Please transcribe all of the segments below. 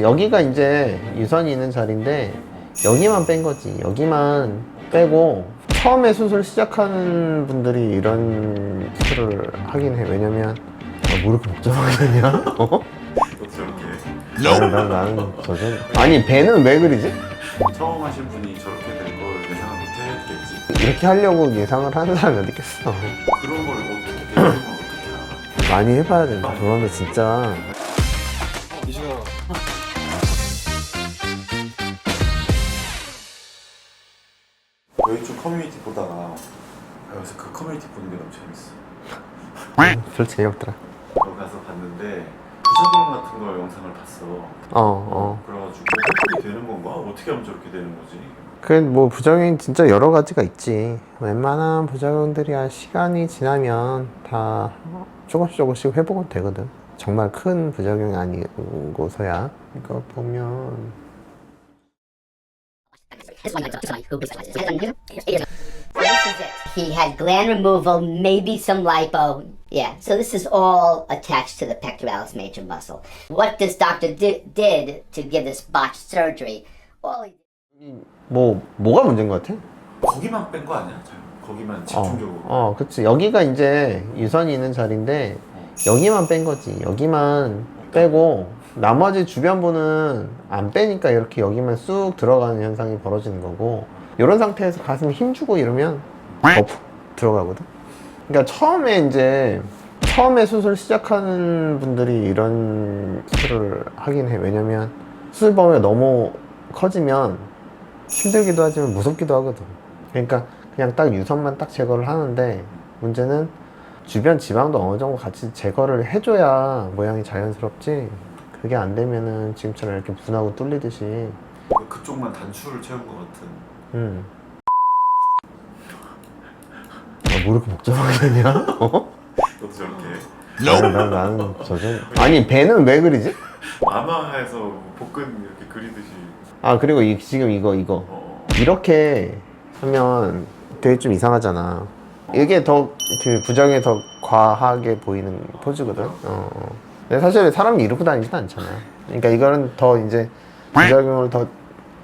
여기가 이제 유선이 있는 자리인데 여기만 뺀 거지. 여기만 빼고 처음에 수술 시작하는 분들이 이런 수술을 하긴 해. 왜냐면 아, 뭐 이렇게 복잡하게 되냐? 어? 나는, 나는, 나는 저좀 아니 배는 왜 그리지? 처음 하신 분이 저렇게 될걸 예상을 못 했겠지. 이렇게 하려고 예상을 하는 사람이 어디 있겠어. 그런 걸 어떻게 대응을 어떻게? 많이 해봐야 된다. 그러면 진짜 여기 좀 커뮤니티 보다가 여기서 그 커뮤니티 보는 게 너무 재밌어. 별 재미없더라. 거기 가서 봤는데 부작용 같은 걸 영상을 봤어. 어, 어. 그래가지고 어떻게 되는 건가? 어떻게 하면 저렇게 되는 거지? 그 뭐 부작용이 진짜 여러 가지가 있지. 웬만한 부작용들이야 시간이 지나면 다 조금씩 조금씩 회복은 되거든. 정말 큰 부작용이 아니고서야. 이거 보면 He had gland removal, maybe some lipo. Yeah, so this is all attached to the pectoralis major muscle. What this doctor di- did to give this botched surgery, all he 뭐 뭐가 문제인 것 같아? 거기만 뺀 거 아니야? 잘 거기만 어, 집중적으로. 어, 그치. 여기가 이제 유선이 있는 자리인데 여기만 뺀 거지. 여기만 빼고 나머지 주변부는 안 빼니까 이렇게 여기만 쑥 들어가는 현상이 벌어지는 거고 이런 상태에서 가슴 힘주고 이러면 더푹 들어가거든. 그러니까 처음에 이제 처음에 수술 시작하는 분들이 이런 수술을 하긴 해. 왜냐면 수술 범위가 너무 커지면 힘들기도 하지만 무섭기도 하거든. 그러니까 그냥 딱 유선만 딱 제거를 하는데 문제는 주변 지방도 어느 정도 같이 제거를 해줘야 모양이 자연스럽지. 그게 안 되면은 지금처럼 이렇게 분하고 뚫리듯이, 그쪽만 단추를 채운 것 같은. 음. 아, 뭐 이렇게 복잡하게 되냐? 어? 또 저렇게 나는, 나는, 나는 저 좀. 아니, 배는 왜 그리지? 만화에서 복근 이렇게 그리듯이. 아, 그리고 이, 지금 이거, 이거. 어. 이렇게 하면 되게 좀 이상하잖아. 이게 더 그 부정이 더 과하게 보이는 포즈거든. 어. 어. 근데 사실 사람이 이러고 다니진 않잖아. 그러니까 이거는 더 이제 부작용을 더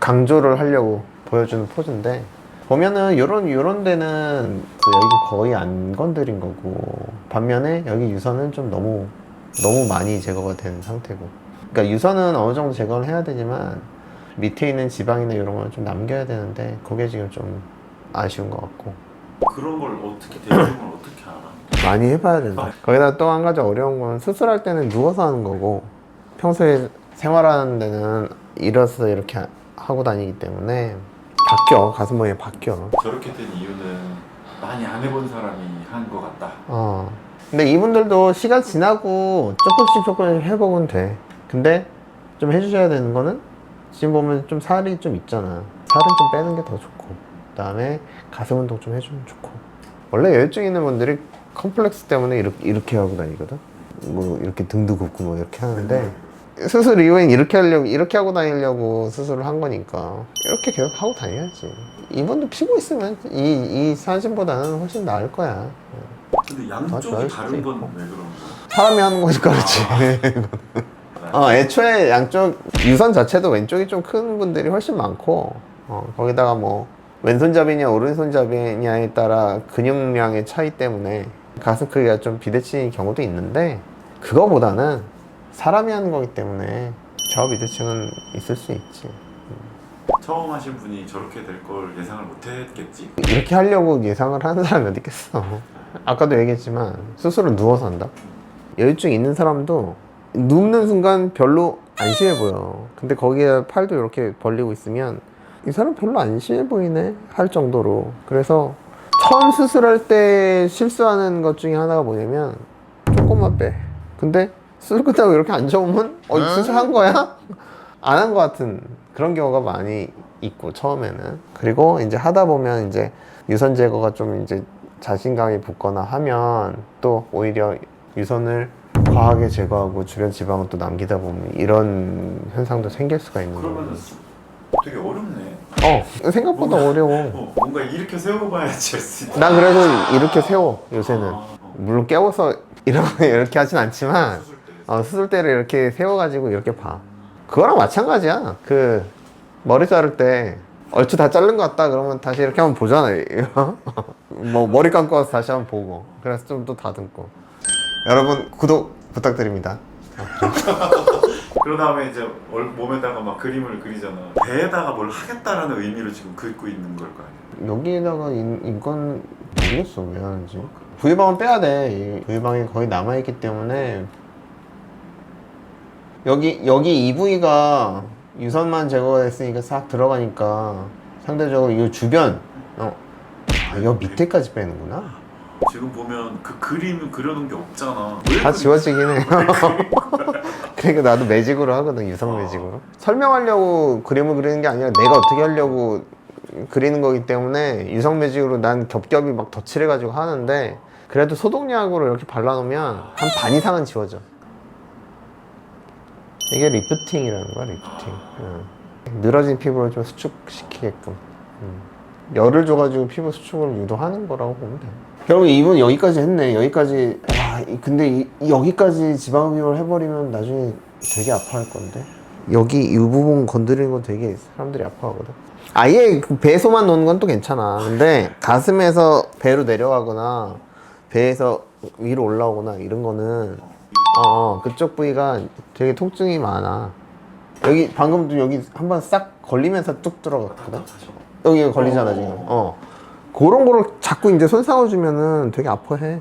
강조를 하려고 보여주는 포즈인데 보면은 요런 요런 데는 여기 거의 안 건드린 거고 반면에 여기 유선은 좀 너무 너무 많이 제거가 된 상태고 그러니까 유선은 어느 정도 제거를 해야 되지만 밑에 있는 지방이나 이런 건좀 남겨야 되는데 그게 지금 좀 아쉬운 것 같고 그런 걸 어떻게 대응을 어떻게 알아? 많이 해봐야 된다. 거기다 또 한 가지 어려운 건 수술할 때는 누워서 하는 거고 평소에 생활하는 데는 일어서 이렇게 하고 다니기 때문에 바뀌어 가슴 모양이 바뀌어. 저렇게 된 이유는 많이 안 해본 사람이 한 것 같다. 어. 근데 이분들도 시간 지나고 조금씩 조금씩 회복은 돼. 근데 좀 해주셔야 되는 거는 지금 보면 좀 살이 좀 있잖아. 살은 좀 빼는 게 더 좋고. 그 다음에 가슴 운동 좀 해주면 좋고. 원래 여유증 있는 분들이 컴플렉스 때문에 이렇게, 이렇게 하고 다니거든. 뭐 이렇게 등도 굽고 뭐 이렇게 하는데 수술 이후엔 이렇게 하려고 이렇게 하고 다니려고 수술을 한 거니까 이렇게 계속 하고 다녀야지. 이분도 피고 있으면 이, 이 사진보다는 훨씬 나을 거야. 근데 양쪽이 다른 건. 왜 그런 거야? 사람이 하는 거니까 그렇지. 어, 애초에 양쪽 유선 자체도 왼쪽이 좀 큰 분들이 훨씬 많고 어, 거기다가 뭐 왼손잡이냐 오른손잡이냐에 따라 근육량의 차이 때문에 가슴 크기가 좀 비대칭인 경우도 있는데 그거보다는 사람이 하는 거기 때문에 좌우 비대칭은 있을 수 있지. 처음 하신 분이 저렇게 될 걸 예상을 못 했겠지? 이렇게 하려고 예상을 하는 사람이 어디 있겠어. 아까도 얘기했지만 수술은 누워서 한다. 여유증 있는 사람도 눕는 순간 별로 안 심해 보여. 근데 거기에 팔도 이렇게 벌리고 있으면 이 사람 별로 안 심해 보이네 할 정도로. 그래서 처음 수술할 때 실수하는 것 중에 하나가 뭐냐면 조금만 빼. 근데 수술 끝나고 이렇게 앉아오면 어 이거 수술한 거야? 안 한 것 같은 그런 경우가 많이 있고 처음에는 그리고 이제 하다 보면 이제 유선 제거가 좀 이제 자신감이 붙거나 하면 또 오히려 유선을 과하게 제거하고 주변 지방을 또 남기다 보면 이런 현상도 생길 수가 있는 거예요. 되게 어렵네. 어 생각보다 어려워. 어, 뭔가 이렇게 세워봐야지 할 수 있다. 난 그래서 이렇게 세워 요새는. 물론 깨워서 이렇게 이렇게 하진 않지만 수술 때. 어, 수술 때를 이렇게 세워가지고 이렇게 봐. 그거랑 마찬가지야. 그 머리 자를 때 얼추 다 자른 것 같다 그러면 다시 이렇게 한번 보잖아요. 뭐 머리 감고 와서 다시 한번 보고 그래서 좀 또 다듬고. 여러분 구독 부탁드립니다. 그런 다음에 이제 얼- 몸에다가 막 그림을 그리잖아. 배에다가 뭘 하겠다라는 의미로 지금 긋고 있는 걸 거 아니야. 여기에다가 인, 인건 모르겠어 왜 하는지. 부유방은 빼야 돼. 이 부유방이 거의 남아 있기 때문에 여기 여기 이 부위가 유선만 제거했으니까 싹 들어가니까 상대적으로 이 주변 어, 아, 여 밑에까지 빼는구나. 지금 보면 그 그림 그려놓은 게 없잖아. 왜 다 그리- 지워지긴 해. 그 러니까 나도 매직으로 하거든 유성 매직으로. 설명하려고 그림을 그리는 게 아니라 내가 어떻게 하려고 그리는 거기 때문에 유성 매직으로 난 겹겹이 막 덧칠해가지고 하는데 그래도 소독약으로 이렇게 발라놓으면 한 반 이상은 지워져. 이게 리프팅이라는 거야 리프팅. 응. 늘어진 피부를 좀 수축시키게끔. 음. 열을 줘가지고 피부 수축을 유도하는 거라고 보면 돼. 결국 이분 여기까지 했네. 여기까지. 와, 이- 근데 이- 이 여기까지 지방 흡입을 해버리면 나중에 되게 아파할 건데. 여기 이 부분 건드리는 건 되게 사람들이 아파하거든. 아예 그 배소만 놓는 건 또 괜찮아. 근데 가슴에서 배로 내려가거나 배에서 위로 올라오거나 이런 거는 어, 어, 그쪽 부위가 되게 통증이 많아. 여기 방금도 여기 한 번 싹 걸리면서 뚝 들어갔거든. 답답하죠. 여기 걸리잖아 어. 지금. 어. 그런 거를 자꾸 이제 손상을 주면은 되게 아파해.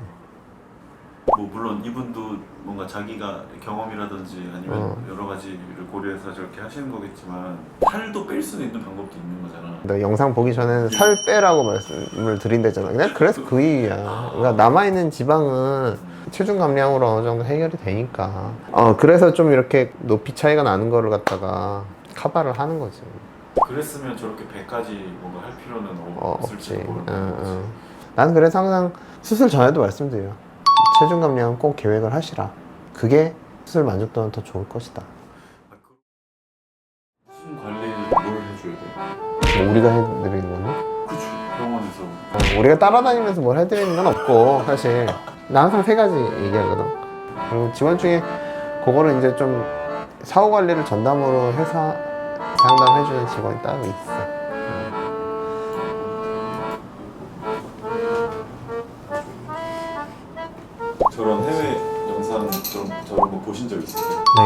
뭐 물론 이분도 뭔가 자기가 경험이라든지 아니면 어. 여러 가지를 고려해서 저렇게 하시는 거겠지만 팔도 뺄 수는 있는 방법도 있는 거잖아. 나 영상 보기 전에는 살 빼라고 말씀을 드린다잖아. 그냥 그래서 그 이유야. 그러니까 남아 있는 지방은 체중 감량으로 어느 정도 해결이 되니까. 어, 그래서 좀 이렇게 높이 차이가 나는 거를 갖다가 커버를 하는 거지. 그랬으면 저렇게 배까지 뭔가 할 필요는 어, 없을지 없지. 응, 거지. 응. 난 그래서 항상 수술 전에도 말씀드려요. 체중 감량은 꼭 계획을 하시라. 그게 수술 만족도는 더 좋을 것이다. 아, 그- 숨 관리를 뭘 해줘야 돼? 뭐 우리가 해드리는 거는? 그치 병원에서 어, 우리가 따라다니면서 뭘 해드리는 건 없고 사실 나 항상 세 가지 얘기하거든 그리고 지원 중에 그거를 이제 좀 사후 관리를 전담으로 해서 상담해주는 직원이 따로 있어 저런 해외 영상 좀 저런 거 보신 적 있으세요? 네.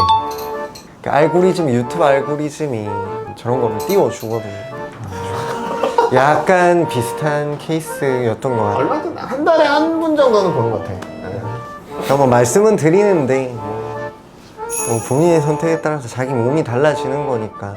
그 알고리즘 유튜브 알고리즘이 저런 거를 띄워주거든요. 약간 비슷한 케이스였던 것 같아요. 얼마 전에 한 달에 한 분 정도는 보는 것 같아 네. 제가 뭐 말씀은 드리는데 뭐, 뭐 본인의 선택에 따라서 자기 몸이 달라지는 거니까